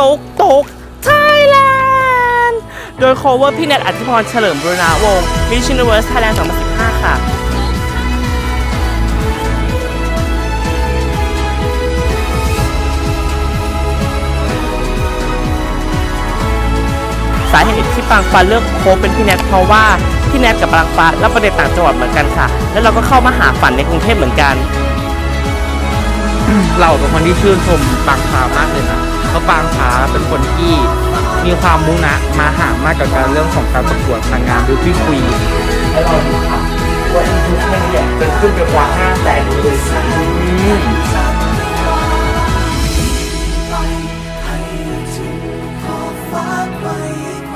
ตกตกไทยแลนด์โดย cover พี่เน็ตอธิพรเฉลิมบุรณวงศ์ Miss Universe Thailand 2015 ค่ะสาเหตุที่ปางฟ้าเลือกโคบเป็นพี่แนทเพราะว่าพี่แนทกับปางฟ้ารับประเด็นต่างจังหวัดเหมือนกันค่ะ แล้วเราก็เข้ามาหาฝันในกรุงเทพเหมือนกัน เราเป็นคนที่ชื่นชมปางฟ้ามากเลยนะ ราปางฟ้าเป็นคนที่มีความมุ่งนะมาหามากกับการเรื่องของการประกวดนางงามบิวตี้ควีนให้เราดูค่ะว่าอีทูแค่นี้เนี่ยจะขึ้นไปกว่า5แสนเลย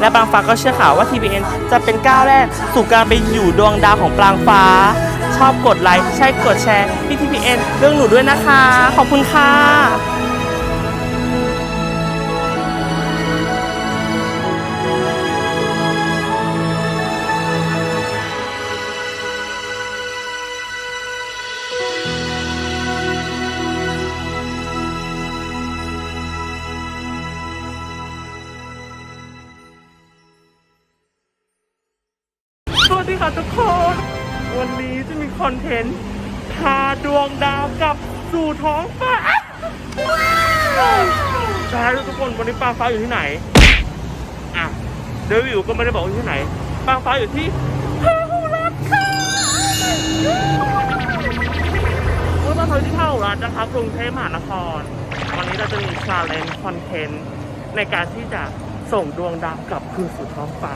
และปางฟ้าก็เชื่อข่าวว่า TBN จะเป็นก้าวแรกสู่การไปอยู่ดวงดาวของปางฟ้า ชอบกดไลค์ใช่กดแชร์ที่ TBN เรื่องหนูด้วยนะคะ ขอบคุณค่ะ สวัสดีค่ะทุกคน วันนี้จะมีคอนเทนต์พาดวงดาวกลับสู่ท้องฟ้าใช่ทุกคนวันนี้ปางฟ้าอยู่ที่ไหน อะเดวิวก็ไม่ได้บอกอยู่ที่ไหนปางฟ้าอยู่ที่พาหุรัตค่ะวันนี้เราที่พาหุรัตน์นะคะกรุงเทพมหานคร วันนี้เราจะมีชาเลนจ์คอนเทนต์ในการที่จะส่งดวงดาวกลับคืนสู่ท้องฟ้า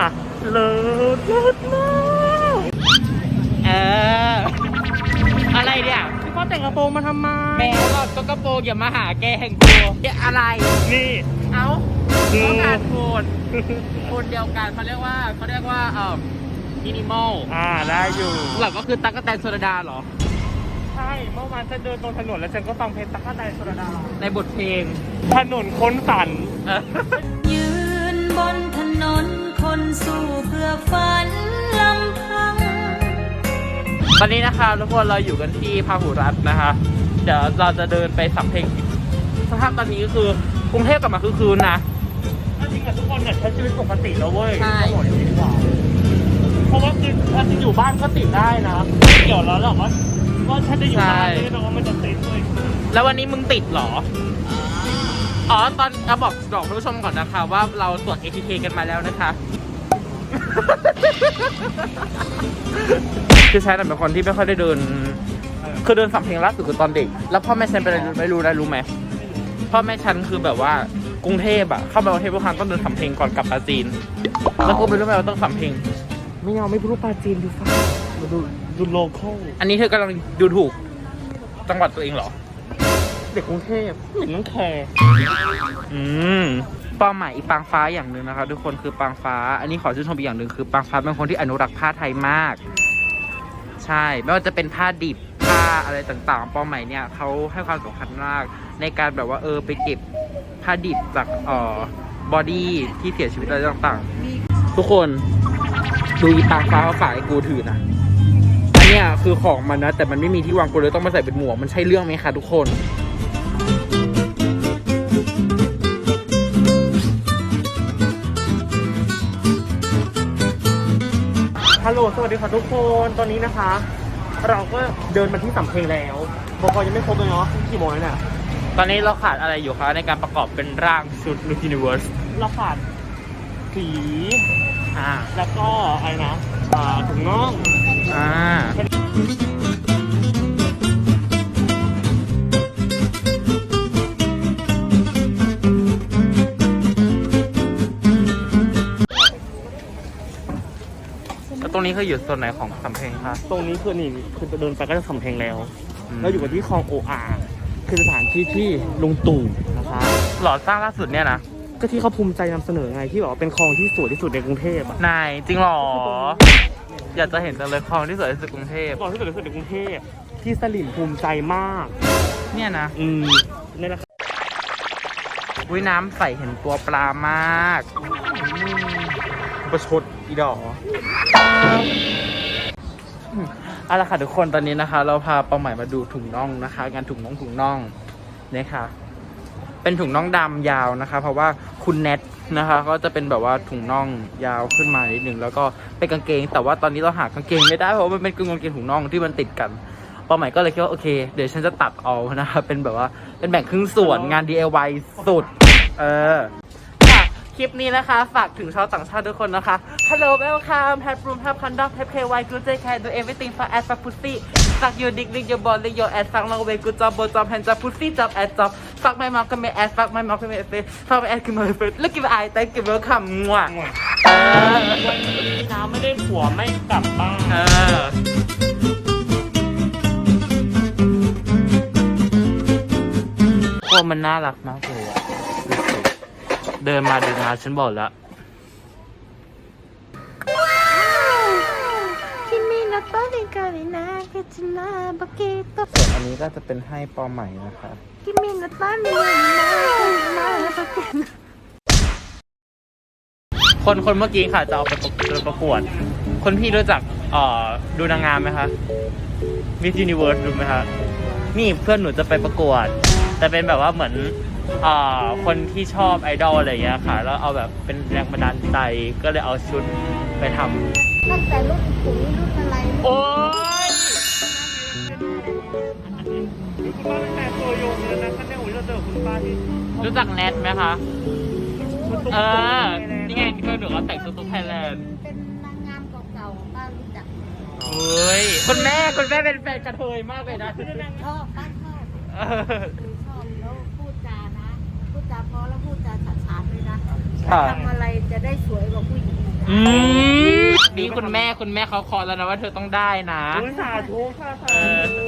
อะ เลิศเลิศมากเออ อะไรเนี่ยพี่พ่อแต่งกระโปรงมาทำไมแม่หลอดก็กระโปรงอย่ามาหาแกแห่งกูอะไร นี่ เอ้าคือต้องการโคนคนเดียวกันเขาเรียกว่าเขาเรียกว่าเอ่อมินิมอลอ่าได้อยู่หลักก็คือตั๊กแตนโซดาเหรอ ใช่ เมื่อวานฉันเดินตรงถนนแล้วฉันก็ฟังเพลงตะกั่วแตนสุรดาในบทเพลง ถนนค้นสันยืนบน นนคนสู้เพื่อฝันลำพังตอนนี้นะคะทุกคนเราอยู่กันที่พาหุรัตน์นะคะ เดี๋ยวเราจะเดินไปสัมเพลงสภาพตอนนี้ก็คือกรุงเทพกลับมาคือคืนนะถ้าจริงอะทุกคนเนี่ยใช้ชีวิตปกติแล้วเว้ยใช่ ต้องบอกอย่างนี้ดีกว่าเพราะว่าคือถ้าจะอยู่บ้านก็ติดได้นะไม่เกี่ยวแล้วหรอกว่าว่าถ้าจะอยู่บ้านไม่ได้แปลว่ามันจะติดเว้ยแล้ววันนี้มึงติดเหรอ อ๋อตอนเอาบอกบอกคุณผู้ชมก่อนนะคะ ว่าเราตรวจ ATK กันมาแล้วนะคะ คือแชทเป็นคนที่ไม่ค่อยได้เดิน คือเดินสัมเพลงล่าสุดคือตอนเด็ก แล้วพ่อแม่ฉันเป็นอะไรไม่รู้นะรู้ไหมพ่อแม่ฉันคือแบบว่ากรุงเทพอะเข้ามากรุงเทพทุกครั้งต้องเดินสัมเพลงก่อนกลับปาจีน แล้วกูไม่รู้ไหมว่าต้องสัมเพลงไม่เอาไม่พูดปลาจีนดูฟ้ามาดูดูโลเคอลอันนี้เธอกำลังดูถูกจังหวัดตัวเองเหรอ เด็กกรุงเทพไม่เห็นต้องแคร์อืม เป้าหมายอีปางฟ้าอย่างหนึ่งนะคะ ทุกคนคือปางฟ้า อันนี้ขอชื่นชมอีกอย่างหนึ่งคือปางฟ้าเป็นคนที่อนุรักษ์ผ้าไทยมาก ใช่ไม่ว่าจะเป็นผ้าดิบผ้าอะไรต่างๆ เป้าหมายเนี่ยเขาให้ความสำคัญมากในการแบบว่าเออไปเก็บผ้าดิบจากเอ่อบอดี้ที่เสียชีวิตอะไรต่างๆ ทุกคนดูอีปางฟ้าเขาฝากให้กูถือนะอันเนี้ยคือของมันนะแต่มันไม่มีที่วางกูเลยต้องมาใส่เป็นหมวกมันใช่เรื่องไหมคะทุกคน ฮัลโหล สวัสดีค่ะทุกคน ตอนนี้นะคะ เราก็เดินมาที่สำเพ็งแล้วบอกยังไม่ครบเลยเนาะกี่โมงแล้วเนี่ย ตอนนี้เราขาดอะไรอยู่คะในการประกอบเป็นร่างชุด Miss Universe เราขาดผีอ่า แล้วก็อะไรนะอ่าถุงน่องอ่า นี้คืออยู่ส่วนไหนของสำเพ็งคะ ตรงนี้คือนี่คือจะเดินไปก็จะสำเพ็งแล้ว อืม เราอยู่กันที่คลองโออาคือสถานที่ที่ลุงตู่นะคะหลอดสร้างล่าสุดเนี่ยนะ ก็ที่เขาภูมิใจนำเสนอไงที่บอกว่าเป็นคลองที่สวยที่สุดในกรุงเทพอะนายจริงเหรอ อยากจะเห็นจังเลยคลองที่สวยที่สุดกรุงเทพคลองที่สวยที่สุดในกรุงเทพที่สลิมภูมิใจมาก เนี่ยนะ อืมนี่แหละวิน้ำใสเห็นตัวปลามากประชดอีดอก เอาละค่ะทุกคนตอนนี้นะคะ เราพาเป้าหมายมาดูถุงน่องนะคะ งานถุงน่องถุงน่องเนี่ยค่ะเป็นถุงน่องดำยาวนะคะ เพราะว่าคุณแนทนะคะ ก็จะเป็นแบบว่าถุงน่องยาวขึ้นมานิดนึงแล้วก็เป็นกางเกง แต่ว่าตอนนี้เราหากางเกงไม่ได้เพราะว่ามันเป็นกางเกงถุงน่องที่มันติดกันเป้าหมายก็เลยคิดว่าโอเคเดี๋ยวฉันจะตัดเอานะคะเป็นแบบว่าเป็นแบ่งครึ่งส่วนงาน DIY สุด เออ ลิปนี้นะคะ ฝากถึงชาวต่างชาติทุกคนนะคะ Hello welcome have room have conduct have KY good day care do everything for ass for pussy suck your dick lick your ball lick your ass fuck long way good job both job hand job pussy job ass job fuck my mom come my ass fuck my mom come my face fuck my ass come my face look at my eye thank you welcome มั่วเออวันนี้นะไม่ได้ผัวไม่กลับบ้านเออพวกมันน่ารักมากเลยอะ เดินมาเดินมาฉันบอกแล้วส่วนอันนี้ก็จะเป็นให้ปอใหม่นะคะ คนคนเมื่อกี้ค่ะจะเอาไปประกวด คนพี่รู้จักเอ่อดูนางงามไหมคะมิสยูนิเวิร์สดูไหมคะ นี่เพื่อนหนูจะไปประกวด แต่เป็นแบบว่าเหมือน คนที่ชอบไอดอลอะไรอย่างเงี้ยค่ะ แล้วเอาแบบเป็นแรงบันดาลใจก็เลยเอาชุดไปทำตั้งแต่รุ่นปุ๋ยรุ่นอะไรโอ้ยคุณป้าเป็นแต่ตัวยงเลยนะคะเนี่ยโอ้ยเราเจอคุณป้าที่รู้จักแนทไหมคะ คุณตุ๊กเออ นี่ไงเพื่อนหนูเขาแต่งชุดตุ๊กไทยแลนด์เป็นนางงามเก่าๆป้ารู้จักโอ้ยคุณแม่คุณแม่เป็นแฟนกระเทยมากเลยนะ ชอบป้าชอบ เออ คือชอบแล้วพูดจานะ พูด จาเพราะแล้วพูดจาฉาฉานเลยนะค่ะ ทำอะไรจะได้สวยกว่าผู้หญิงอีกนะอืมนี่คุณแม่คุณแม่เขาคอแล้วนะว่าเธอต้องได้นะโอ้ยสาธุค่ะสาเออธุ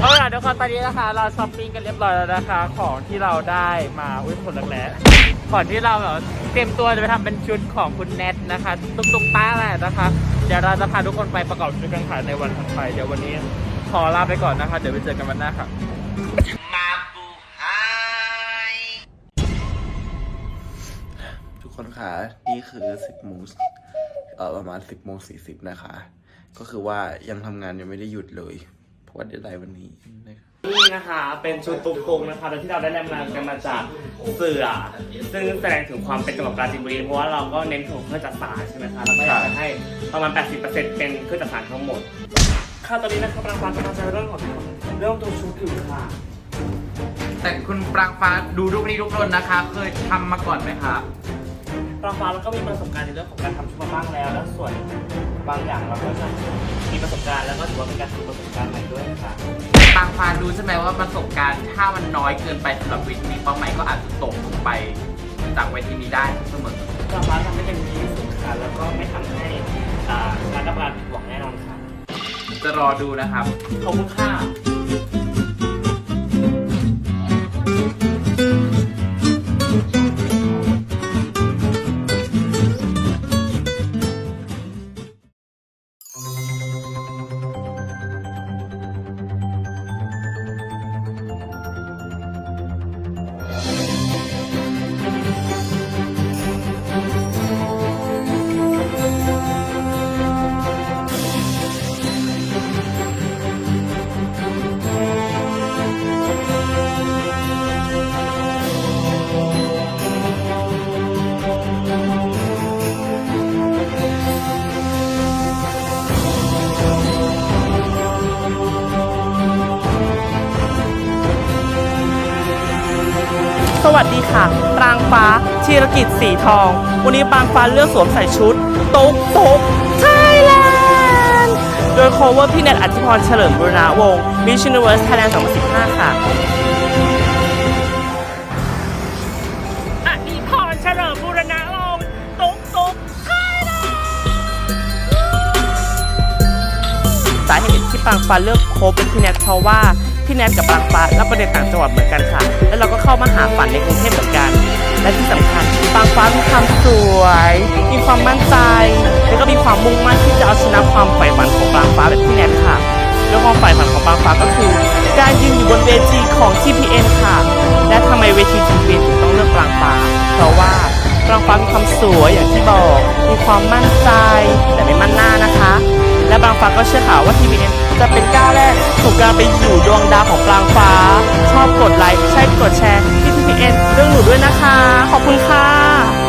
เอาล่ะทุกคนตอนนี้นะคะ เราช้อปปิ้งกันเรียบร้อยแล้วนะคะ ของที่เราได้มาอุ้ยผลลักแร้ก่อนที่เราแบบเตรียมตัวจะไปทำเป็นชุดของคุณแนทนะคะ ตุ๊กตุ๊กป้าแหละนะคะ เดี๋ยวเราจะพาทุกคนไปประกอบชุดกันค่ะในวันถัดไปเดี๋ยววันนี้ขอลาไปก่อนนะคะ เดี๋ยวไปเจอกันวันหน้าค่ะ คนคะนี่คือ10โมงเอ่อประมาณ10โมง40นะคะ ก็คือว่ายังทำงานยังไม่ได้หยุดเลย เพราะว่าเดทไลน์วันนี้นะคะนี่นะคะเป็นชุดตุ๊กตุงนะคะโดยที่เราได้แรงบันดาลกันมาจากเสือ ซึ่งแสดงถึงความเป็นจังหวัดปราจีนบุรีเพราะว่าเราก็เน้นถึงเครื่องจักสานใช่ไหมคะแล้วก็อยากจะให้ประมาณ 80%เป็นเครื่องจักสานทั้งหมด ค่ะตอนนี้นะครับรางวัลกำลังจะเริ่มของเริ่มตัวชุดอยู่ค่ะ แต่คุณปรางฟ้าดูรูปนี้ทุกคนนะคะ เคยทำมาก่อนไหมคะ รางวัลแล้วก็มีประสบการณ์ในเรื่องของการทำชุดมาบ้างแล้ว แล้วส่วนบางอย่างเราก็จะมีประสบการณ์แล้วก็ถือว่าเป็นการฝึกประสบการณ์ใหม่ด้วยค่ะปรางฟ้ารู้ใช่ไหมว่าประสบการณ์ถ้ามันน้อยเกินไปสำหรับเวทีนี้เป้าหมายก็อาจจะตกลงไปจากเวทีนี้ได้เสมอรางวัลทำให้เต็มที่ที่สุดค่ะแล้วก็ไม่ทำให้อ่าคณะกรรมการผิดหวังแน่นอนค่ะจะรอดูนะครับขอบคุณค่ะ สวัสดีค่ะ ปรางฟ้าธีรกิจสีทอง วันนี้ปรางฟ้าเลือกสวมใส่ชุด ตุ๊กตุ๊กไทยแลนด์โดย cover พี่เน็ตอธิพรเฉลิมบุรณวงศ์ Miss Universe Thailand 2015 ค่ะอธิพรเฉลิมบุรณวงศ์ตุ๊กตุ๊กไทยแลนด์สาเหตุที่ปรางฟ้าเลือกโคบเป็นพี่แนทเพราะว่า พี่แนทกับปรางฟ้ารับประเด็นต่างจังหวัดเหมือนกันค่ะ แล้วเราก็เข้ามาหาฝันในกรุงเทพเหมือนกัน และที่สำคัญปรางฟ้ามีความสวย มีความมั่นใจ แล้วก็มีความมุ่งมั่นที่จะเอาชนะความใฝ่ฝันของปรางฟ้าแบบพี่แนทค่ะโดยความใฝ่ฝันของปรางฟ้าก็คือ การยืนอยู่บนเวทีของ TPN ค่ะ และทำไมเวที TPN ถึงต้องเลือกปรางฟ้า เพราะว่าปรางฟ้ามีความสวยอย่างที่บอก มีความมั่นใจแต่ไม่มั่นหน้านะคะ และบางฟ้าก็เชื่อข่าวว่าทีวีเอ็นจะเป็นก้าวแรกสู่การไปอยู่ดวงดาวของปลางฟ้า ชอบกดไลค์ใช่กดแชร์ที่ทีวีเอ็นเรื่องหนูด้วยนะคะ ขอบคุณค่ะ